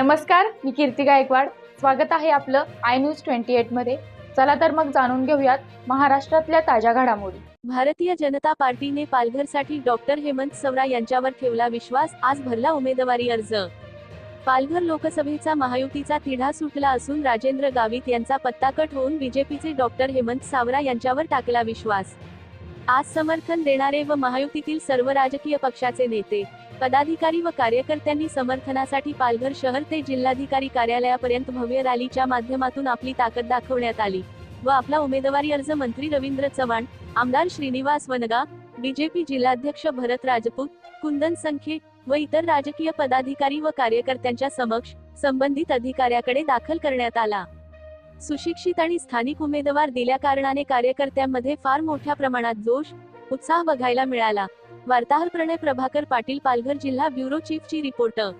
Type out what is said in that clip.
नमस्कार मी कीर्ती गायकवाड. स्वागत आहे आपलं आय न्यूज ट्वेंटी एटमध्ये. चला तर मग जाणून घेऊयात महाराष्ट्रातल्या ताज्या घडामोडी. भारतीय जनता पार्टीने पालघरसाठी डॉक्टर हेमंत सवरा यांच्यावर ठेवला विश्वास आज भरला उमेदवारी अर्ज. पालघर लोकसभेचा महायुतीचा तिढा सुटला असून राजेंद्र गावित यांचा पत्ता कट होऊन बीजेपीचे डॉक्टर हेमंत सावरा यांच्यावर टाकला विश्वास. आज समर्थन देणारे व महायुतीतील सर्व राजकीय पक्षाचे नेते पदाधिकारी व कार्यकर्त्यांनी समर्थनासाठी पालघर शहर ते जिल्हाधिकारी कार्यालयापर्यंत भव्य रॅलीच्या माध्यमातून आपली ताकद दाखवण्यात आली व आपला उमेदवारी अर्ज मंत्री रवींद्र चव्हाण आमदार श्रीनिवास वनगा बीजेपी जिल्हाध्यक्ष भरत राजपूत कुंदन संखे व इतर राजकीय पदाधिकारी व कार्यकर्त्यांच्या समक्ष संबंधित अधिकाऱ्याकडे दाखल करण्यात आला. सुशिक्षित आणि स्थानिक उमेदवार दिल्या कारणाने कार्यकर्त्यांमध्ये फार मोठ्या प्रमाणात जोश उत्साह बघायला मिळाला. वार्ताहर प्रणय प्रभाकर पाटील पालघर जिल्हा ब्युरो चीफची रिपोर्टर